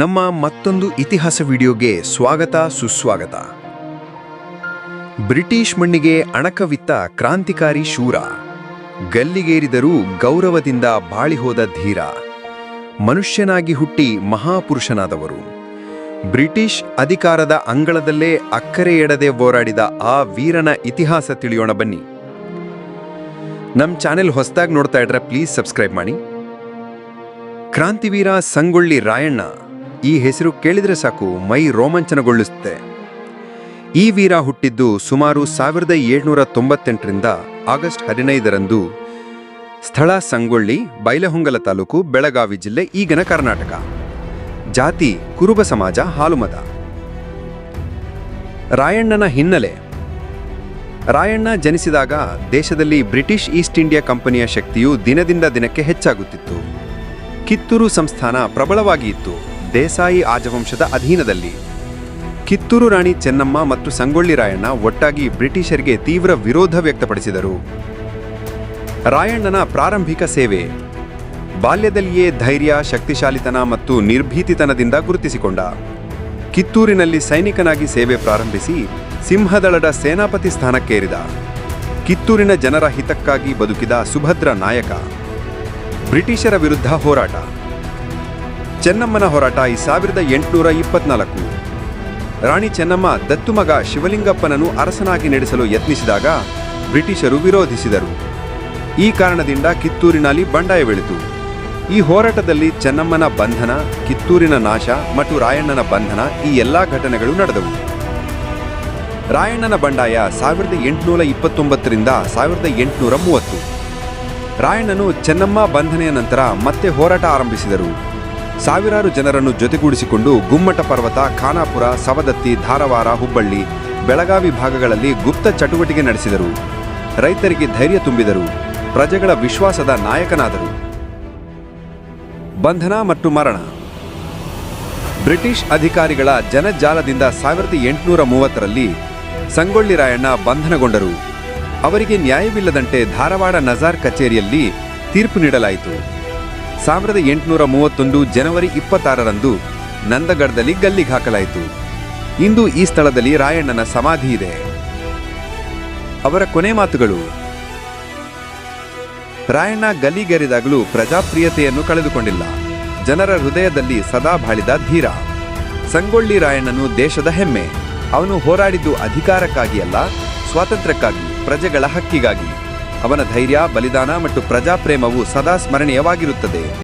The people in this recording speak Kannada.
ನಮ್ಮ ಮತ್ತೊಂದು ಇತಿಹಾಸ ವಿಡಿಯೋಗೆ ಸ್ವಾಗತ, ಸುಸ್ವಾಗತ. ಬ್ರಿಟಿಷ್ ಮಣ್ಣಿಗೆ ಅಣಕವಿತ್ತ ಕ್ರಾಂತಿಕಾರಿ ಶೂರ. ಗಲ್ಲಿಗೇರಿದರೂ ಗೌರವದಿಂದ ಬಾಳಿಹೋದ ಧೀರ. ಮನುಷ್ಯನಾಗಿ ಹುಟ್ಟಿ ಮಹಾಪುರುಷನಾದವರು. ಬ್ರಿಟಿಷ್ ಅಧಿಕಾರದ ಅಂಗಳದಲ್ಲೇ ಅಕ್ಕರೆ ಎಡದೆ ಹೋರಾಡಿದ ಆ ವೀರನ ಇತಿಹಾಸ ತಿಳಿಯೋಣ ಬನ್ನಿ. ನಮ್ಮ ಚಾನೆಲ್ ಹೊಸದಾಗಿ ನೋಡ್ತಾ ಇದ್ರೆ ಪ್ಲೀಸ್ ಸಬ್ಸ್ಕ್ರೈಬ್ ಮಾಡಿ. ಕ್ರಾಂತಿವೀರ ಸಂಗೊಳ್ಳಿ ರಾಯಣ್ಣ. ಈ ಹೆಸರು ಕೇಳಿದರೆ ಸಾಕು, ಮೈ ರೋಮಾಂಚನಗೊಳ್ಳುತ್ತೆ. ಈ ವೀರ ಹುಟ್ಟಿದ್ದು ಸುಮಾರು ಸಾವಿರದ ಏಳ್ನೂರ ತೊಂಬತ್ತೆಂಟರಿಂದ ಆಗಸ್ಟ್ ಹದಿನೈದರಂದು ಸ್ಥಳ ಸಂಗೊಳ್ಳಿ, ಬೈಲಹೊಂಗಲ ತಾಲೂಕು, ಬೆಳಗಾವಿ ಜಿಲ್ಲೆ, ಈಗಿನ ಕರ್ನಾಟಕ. ಜಾತಿ, ಕುರುಬ ಸಮಾಜ ಹಾಲುಮದ ರಾಯಣ್ಣನ ಹಿನ್ನೆಲೆ. ರಾಯಣ್ಣ ಜನಿಸಿದಾಗ ದೇಶದಲ್ಲಿ ಬ್ರಿಟಿಷ್ ಈಸ್ಟ್ ಇಂಡಿಯಾ ಕಂಪನಿಯ ಶಕ್ತಿಯು ದಿನದಿಂದ ದಿನಕ್ಕೆ ಹೆಚ್ಚಾಗುತ್ತಿತ್ತು. ಕಿತ್ತೂರು ಸಂಸ್ಥಾನ ಪ್ರಬಲವಾಗಿ ಇತ್ತು. ದೇಸಾಯಿ ರಾಜವಂಶದ ಅಧೀನದಲ್ಲಿ. ಕಿತ್ತೂರು ರಾಣಿ ಚೆನ್ನಮ್ಮ ಮತ್ತು ಸಂಗೊಳ್ಳಿ ರಾಯಣ್ಣ ಒಟ್ಟಾಗಿ ಬ್ರಿಟಿಷರಿಗೆ ತೀವ್ರ ವಿರೋಧ ವ್ಯಕ್ತಪಡಿಸಿದರು. ರಾಯಣ್ಣನ ಪ್ರಾರಂಭಿಕ ಸೇವೆ ಬಾಲ್ಯದಲ್ಲಿಯೇ ಧೈರ್ಯ, ಶಕ್ತಿಶಾಲಿತನ ಮತ್ತು ನಿರ್ಭೀತಿತನದಿಂದ ಗುರುತಿಸಿಕೊಂಡ. ಕಿತ್ತೂರಿನಲ್ಲಿ ಸೈನಿಕನಾಗಿ ಸೇವೆ ಪ್ರಾರಂಭಿಸಿ ಸಿಂಹದಳದ ಸೇನಾಪತಿ ಸ್ಥಾನಕ್ಕೇರಿದ. ಕಿತ್ತೂರಿನ ಜನರ ಹಿತಕ್ಕಾಗಿ ಬದುಕಿದ ಸುಭದ್ರ ನಾಯಕ. ಬ್ರಿಟಿಷರ ವಿರುದ್ಧ ಹೋರಾಟ. ಚೆನ್ನಮ್ಮನ ಹೋರಾಟ ಈ ಸಾವಿರದ ಎಂಟುನೂರ ಇಪ್ಪತ್ನಾಲ್ಕು. ರಾಣಿ ಚೆನ್ನಮ್ಮ ದತ್ತುಮಗ ಶಿವಲಿಂಗಪ್ಪನನ್ನು ಅರಸನಾಗಿ ನಡೆಸಲು ಯತ್ನಿಸಿದಾಗ ಬ್ರಿಟಿಷರು ವಿರೋಧಿಸಿದರು. ಈ ಕಾರಣದಿಂದ ಕಿತ್ತೂರಿನಲ್ಲಿ ಬಂಡಾಯವೆಳಿತು ಈ ಹೋರಾಟದಲ್ಲಿ ಚೆನ್ನಮ್ಮನ ಬಂಧನ, ಕಿತ್ತೂರಿನ ನಾಶ ಮತ್ತು ರಾಯಣ್ಣನ ಬಂಧನ ಈ ಎಲ್ಲ ಘಟನೆಗಳು ನಡೆದವು. ರಾಯಣ್ಣನ ಬಂಡಾಯ ಸಾವಿರದ ಎಂಟುನೂರ ಇಪ್ಪತ್ತೊಂಬತ್ತರಿಂದ ಸಾವಿರದ ಎಂಟುನೂರ ಮೂವತ್ತು. ರಾಯಣ್ಣನು ಚೆನ್ನಮ್ಮ ಬಂಧನೆಯ ನಂತರ ಮತ್ತೆ ಹೋರಾಟ ಆರಂಭಿಸಿದರು. ಸಾವಿರಾರು ಜನರನ್ನು ಜೊತೆಗೂಡಿಸಿಕೊಂಡು ಗುಮ್ಮಟ ಪರ್ವತ, ಖಾನಾಪುರ, ಸವದತ್ತಿ, ಧಾರವಾಡ, ಹುಬ್ಬಳ್ಳಿ, ಬೆಳಗಾವಿ ಭಾಗಗಳಲ್ಲಿ ಗುಪ್ತ ಚಟುವಟಿಕೆ ನಡೆಸಿದರು. ರೈತರಿಗೆ ಧೈರ್ಯ ತುಂಬಿದರು. ಪ್ರಜೆಗಳ ವಿಶ್ವಾಸದ ನಾಯಕನಾದರು. ಬಂಧನ ಮತ್ತು ಮರಣ. ಬ್ರಿಟಿಷ್ ಅಧಿಕಾರಿಗಳ ಜನಜಾಲದಿಂದ ಸಾವಿರದ ಎಂಟುನೂರ ಮೂವತ್ತರಲ್ಲಿ ಸಂಗೊಳ್ಳಿ ರಾಯಣ್ಣ ಬಂಧನಗೊಂಡರು. ಅವರಿಗೆ ನ್ಯಾಯವಿಲ್ಲದಂತೆ ಧಾರವಾಡ ನಜಾರ್ ಕಚೇರಿಯಲ್ಲಿ ತೀರ್ಪು ನೀಡಲಾಯಿತು. ಸಾವಿರದ ಎಂಟುನೂರ ಮೂವತ್ತೊಂದು ಜನವರಿ ಇಪ್ಪತ್ತಾರರಂದು ನಂದಗಢದಲ್ಲಿ ಗಲ್ಲಿಗೆ ಹಾಕಲಾಯಿತು. ಇಂದು ಈ ಸ್ಥಳದಲ್ಲಿ ರಾಯಣ್ಣನ ಸಮಾಧಿ ಇದೆ. ಅವರ ಕೊನೆ ಮಾತುಗಳು. ರಾಯಣ್ಣ ಗಲ್ಲಿಗೇರಿದಾಗಲೂ ಪ್ರಜಾಪ್ರಿಯತೆಯನ್ನು ಕಳೆದುಕೊಂಡಿಲ್ಲ. ಜನರ ಹೃದಯದಲ್ಲಿ ಸದಾ ಬಾಳಿದ ಧೀರ. ಸಂಗೊಳ್ಳಿ ರಾಯಣ್ಣನು ದೇಶದ ಹೆಮ್ಮೆ. ಅವನು ಹೋರಾಡಿದ್ದು ಅಧಿಕಾರಕ್ಕಾಗಿ ಅಲ್ಲ, ಸ್ವಾತಂತ್ರ್ಯಕ್ಕಾಗಿ, ಪ್ರಜೆಗಳ ಹಕ್ಕಿಗಾಗಿ. ಅವನ ಧೈರ್ಯ ಬಲಿದಾನ ಮತ್ತು ಪ್ರಜಾಪ್ರೇಮವು ಸದಾ ಸ್ಮರಣೀಯವಾಗಿರುತ್ತದೆ.